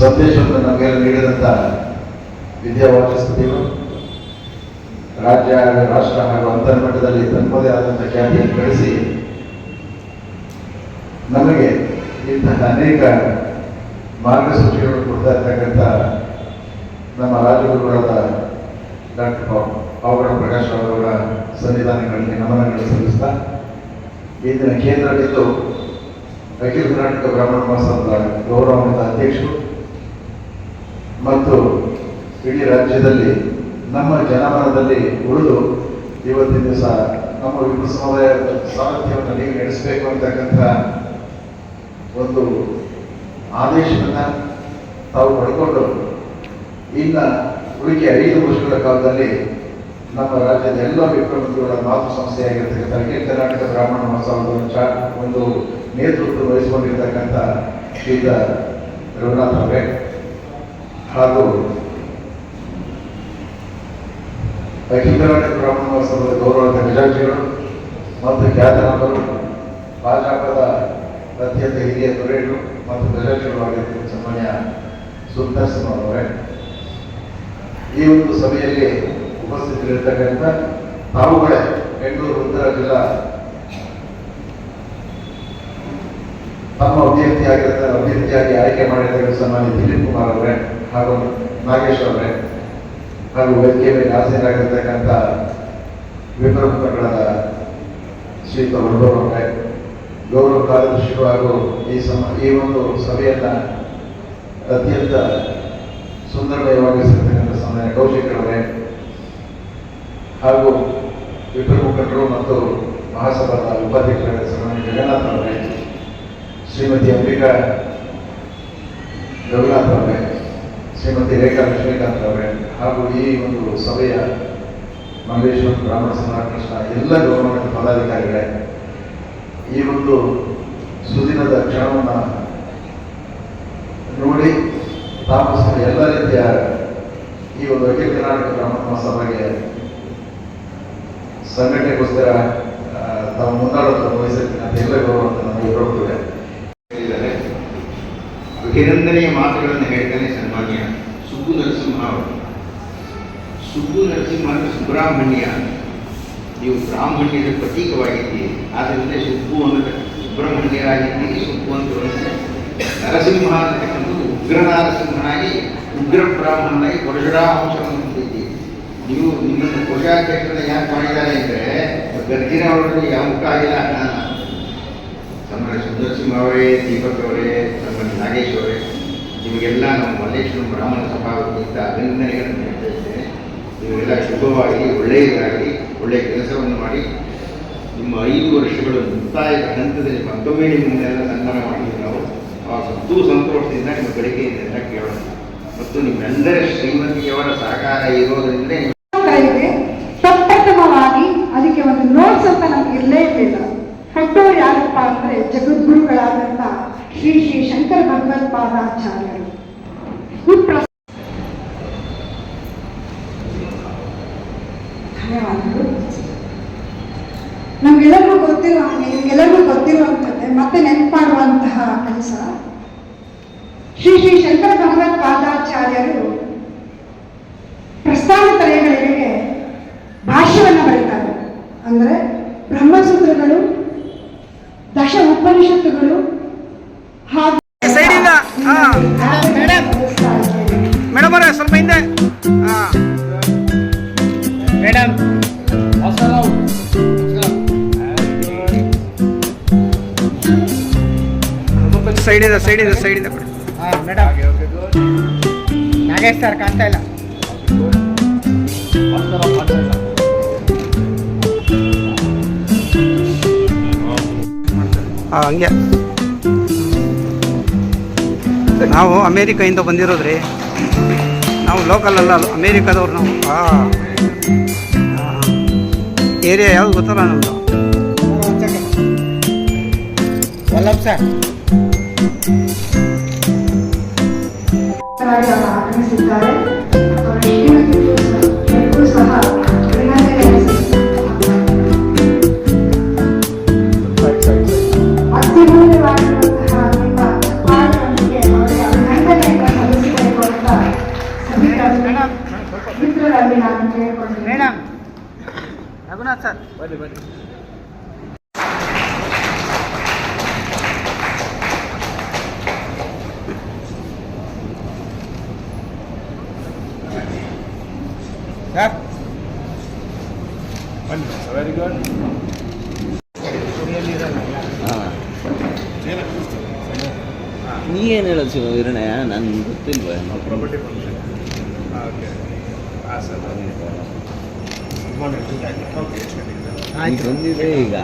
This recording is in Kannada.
ಸಂದೇಶವನ್ನು ನಮಗೆಲ್ಲ ನೀಡಿದಂಥ ವಿದ್ಯಾವಾಚಸ್ಪತಿಗಳು ರಾಜ್ಯ ಹಾಗೂ ರಾಷ್ಟ್ರ ಹಾಗೂ ಅಂತರ್ಮಟ್ಟದಲ್ಲಿ ತನ್ನದೇ ಆದಂಥ ಖ್ಯಾತಿಯನ್ನು ಗಳಿಸಿ ನಮಗೆ ಇಂತಹ ಅನೇಕ ಮಾರ್ಗಸೂಚಿಗಳು ಕೊಡ್ತಾ ಇರ್ತಕ್ಕಂಥ ನಮ್ಮ ರಾಜಗುರುಗಳಾದ ಡಾಕ್ಟರ್ ಪಾವಗಡ ಪ್ರಕಾಶ್ ಅವರವರ ಸನ್ನಿಧಾನಗಳಿಗೆ ನಮನಗಳು ಸಲ್ಲಿಸ್ತಾ ಇಂದಿನ ದಿನ ಕೇಂದ್ರದಲ್ಲಿದ್ದು ಅಖಿಲ ಕರ್ನಾಟಕ ಬ್ರಾಹ್ಮಣ ಮಹೋತ್ಸವದ ಗೌರವಾನ್ವಿತ ಅಧ್ಯಕ್ಷರು ಮತ್ತು ಇಡೀ ರಾಜ್ಯದಲ್ಲಿ ನಮ್ಮ ಜನಮನದಲ್ಲಿ ಉಳಿದು ಇವತ್ತಿನ ದಿವಸ ನಮ್ಮ ವಿಪ್ರ ಸಮುದಾಯ ಸಾಮರ್ಥ್ಯವನ್ನು ನೀವು ನಡೆಸಬೇಕು ಅಂತಕ್ಕಂಥ ಒಂದು ಆದೇಶವನ್ನು ತಾವು ಪಡ್ಕೊಂಡು ಇನ್ನು ಉಳಿಕೆ ಐದು ವರ್ಷಗಳ ಕಾಲದಲ್ಲಿ ನಮ್ಮ ರಾಜ್ಯದ ಎಲ್ಲ ವಿಪ್ರಮಂತ್ರಿಗಳ ಮಾತು ಸಂಸ್ಥೆಯಾಗಿರ್ತಕ್ಕಂಥ ಅಖಿಲ ಕರ್ನಾಟಕ ಬ್ರಾಹ್ಮಣ ಮಹೋತ್ಸವದ ಒಂದು ನೇತೃತ್ವ ವಹಿಸಿಕೊಂಡಿರ್ತಕ್ಕಂಥ ಶ್ರೀಧ ರಘುನಾಥ್ ಅವರೇ. ಹಾಗೂ ಅಖಿಲ ಕರ್ನಾಟಕ ಬ್ರಾಹ್ಮಣ ಮಹಾಸಭಾದ ಗೌರವದ ಗಜಾಜಿಗಳು ಮತ್ತು ಖ್ಯಾತನಾಮರು ಭಾಜಪದ ಅತ್ಯಂತ ಹಿರಿಯ ದೊರೆಯರು ಮತ್ತು ಗಜಾಜಿಗಳು ಸಾಮಾನ್ಯ ಸುಲ್ತಾನ್ ಅವರೇ. ಈ ಒಂದು ಸಭೆಯಲ್ಲಿ ಉಪಸ್ಥಿತರಿರ್ತಕ್ಕಂಥ ತಾವುಗಳೇ ಬೆಂಗಳೂರು, ಉತ್ತರ ಜಿಲ್ಲಾ ತಮ್ಮ ಅಭ್ಯರ್ಥಿಯಾಗಿರ್ತಾರೆ ಅಭ್ಯರ್ಥಿಯಾಗಿ ಆಯ್ಕೆ ಮಾಡಿರ್ತಕ್ಕಂಥ ಸನ್ಮಾನ್ಯ ದಿಲೀಪ್ ಕುಮಾರ್ ಅವರೇ ಹಾಗೂ ನಾಗೇಶ್ ಅವರೇ ಹಾಗೂ ವೇದಿಕೆ ಮೇಲೆ ಹಾಜರಾಗಿರ್ತಕ್ಕಂಥ ವಿಪ್ರ ಮುಖಂಡರಾದ ಶ್ರೀಯುತ ವೈಭವ್ ಅವರೇ, ಗೌರವ ಕಾರ್ಯದರ್ಶಿಗಳು ಹಾಗೂ ಈ ಸಮ, ಈ ಒಂದು ಸಭೆಯನ್ನ ಅತ್ಯಂತ ಸುಂದರಮಯವಾಗಿಸಿರ್ತಕ್ಕಂಥ ಸಮಯ ಕೌಶಿಕರವರೇ ಹಾಗೂ ವಿಪ್ರ ಮುಖಂಡರು ಮತ್ತು ಮಹಾಸಭಾದ ಉಪಾಧ್ಯಕ್ಷರಾದ ಸನ್ಮಾನ್ಯ ಜಗನ್ನಾಥ್ ಅವರೇ, ಶ್ರೀಮತಿ ಅಂಬಿಕಾ ರಘುನಾಥ್ ಅವರೇ ಶ್ರೀಮತಿ ರೇಖಾ ಲಕ್ಷ್ಮೀಕಾಂತ್ ಅವರೇ ಹಾಗೂ ಈ ಒಂದು ಸಭೆಯ ಮಲ್ಲೇಶ್ವರ ಬ್ರಾಹ್ಮಣ ಸಮಾಜ ಕೃಷ್ಣ ಎಲ್ಲ ಗೌರ್ಮೆಂಟ್ ಪದಾಧಿಕಾರಿಗಳೇ, ಈ ಒಂದು ಸುದಿನದ ಕ್ಷಣವನ್ನು ನೋಡಿ ತಾವು ಸಹ ಎಲ್ಲ ರೀತಿಯ ಈ ಒಂದು ಅಖಿಲ ಕರ್ನಾಟಕ ಬ್ರಾಹ್ಮಣ ಸಭೆಗೆ ಸಂಘಟನೆಗೋಸ್ಕರ ತಮ್ಮ ತಾವು ಮುಂದಾಳತ್ವ ವಹಿಸಿರ್ತೀನಿ ಅಂತ ಎಲ್ಲ ಗೌರವ ನಮಗೆ ಹೇಳಿದ್ದಾರೆ ಅಭಿನಂದನೆಯ ಮಾತುಗಳನ್ನು ಹೇಳ್ತಾನೆ ಸನ್ಮಾನ್ಯ ಸುಬ್ಬು ನರಸಿಂಹ ಅವರು ಸುಬ್ಬು ನರಸಿಂಹ ಅಂದರೆ ಸುಬ್ರಾಹ್ಮಣ್ಯ. ನೀವು ಬ್ರಾಹ್ಮಣ್ಯದ ಪ್ರತೀಕವಾಗಿದ್ದೀರಿ. ಆದ್ದರಿಂದ ಸುಬ್ಬು ಅನ್ನೋದು ಸುಬ್ರಹ್ಮಣ್ಯರಾಗಿದ್ದೀರಿ, ಸುಬ್ಬು ಅಂತ ನರಸಿಂಹ ಅಂತಕ್ಕಂಥದ್ದು ಉಗ್ರ ನರಸಿಂಹನಾಗಿ, ಉಗ್ರ ಬ್ರಾಹ್ಮಣನಾಗಿ ಪರಶುರಾಂಶವನ್ನು ಹೊಂದಿದ್ದೀರಿ. ನೀವು ನಿಮ್ಮನ್ನು ಕೋಶಾಧ್ಯಕ್ಷರನ್ನ ಯಾಕೆ ಮಾಡಿದ್ದಾರೆ ಅಂದರೆ ಗರ್ಜಿನ ಅವರಲ್ಲಿ ಯಾವ ಆಗಿಲ್ಲ ನಾನು. ನಮ್ಮ ಸುಂದರ್ ಸಿಂಹ ಅವರೇ, ದೀಪಕ್ ಅವರೇ ನಮ್ಮ ನಾಗೇಶ್ ಅವರೇ, ನಿಮಗೆಲ್ಲ ನಮ್ಮ ಮಲ್ಲೇಶ್ವರ ಬ್ರಾಹ್ಮಣ ಸಭಾ ವತಿಯಿಂದ ಅಭಿನಂದನೆಗಳನ್ನು ಹೇಳ್ತಾ ಇದ್ದೇನೆ. ನೀವೆಲ್ಲ ಶುಭವಾಗಿ, ಒಳ್ಳೆಯದಾಗಿ ಒಳ್ಳೆಯ ಕೆಲಸವನ್ನು ಮಾಡಿ, ನಿಮ್ಮ ಐದು ವರ್ಷಗಳು ಮುಕ್ತಾಯದ ಹಂತದಲ್ಲಿ ಮತ್ತೊಮ್ಮೆ ನಿಮ್ಮನ್ನೆಲ್ಲ ಸನ್ಮಾನ ಮಾಡಿದ್ವಿ ನಾವು. ಆ ಸತ್ತು ಸಂತೋಷದಿಂದ ನಿಮ್ಮ ಗಳಿಕೆಯಿಂದ ಕೇಳೋಣ. ಮತ್ತು ನಿಮ್ಮೆಲ್ಲರ ಶ್ರೀಮತಿಯವರ ಸಹಕಾರ ಇರೋದ್ರಿಂದ ಜಗದ್ಗುರುಗಳಾದಂಥ ಶ್ರೀ ಶ್ರೀ ಶಂಕರ ಭಗವತ್ಪಾದಾಚಾರ್ಯರು ಪಾದಾಚಾರ್ಯರು. ನಮ್ಗೆಲ್ಲರಿಗೂ ಗೊತ್ತಿರೋ ಹಾಗೆ, ನಿಮ್ಗೆಲ್ಲರಿಗೂ ಗೊತ್ತಿರುವಂಥದ್ದೇ, ಮತ್ತೆ ನೆನಪಾಡುವಂತಹ ಕೆಲಸ. ಶ್ರೀ ಶ್ರೀ ಶಂಕರ ಭಗವತ್ಪಾದಾಚಾರ್ಯರು ಹಾ ಮೇಡಮ್ ಅವರೇ ಸ್ವಲ್ಪ ಹಿಂದೆ. ಹಾಂ. ಮೇಡಮ್ ಸೈಡ್ ಇದೆ ಸೈಡ್ ಇದೆ ಸೈಡ್ ಇದೆ ಮೇಡಮ್ ನಾಗೇಶ್ ಸರ್ ಕಾಣ್ತಾ ಇಲ್ಲ. ಹಾಂ ಹಂಗೆ. ನಾವು ಅಮೇರಿಕಯಿಂದ ಬಂದಿರೋದ್ರಿ. ನಾವು ಲೋಕಲ್ ಅಲ್ಲ ಅಮೇರಿಕಾದವ್ರು ನಾವು. ಹಾಂ. ಏರಿಯಾ ಯಾವ್ದು ಗೊತ್ತಲ್ಲ ನಮ್ಮದು ಸರ್ ಸರ್ ಬನ್ನಿ ಬನ್ನಿ ಸರ್ ಬನ್ನಿ ವೆರಿ ಗುಡ್ ನೀ ಏನು ಹೇಳೋದು ಶಿವ ವೀರಣ್ಣ ನನ್ಗೆ ಗೊತ್ತಿಲ್ವ ಪ್ರಾಪರ್ಟಿ ಫಂಕ್ಷನ್ ಓಕೆ ಹಾಂ ಸರ್ ಗುಡ್ ಮಾರ್ನಿಂಗ್ ಓಕೆ ಬಂದಿದೆ ಈಗ.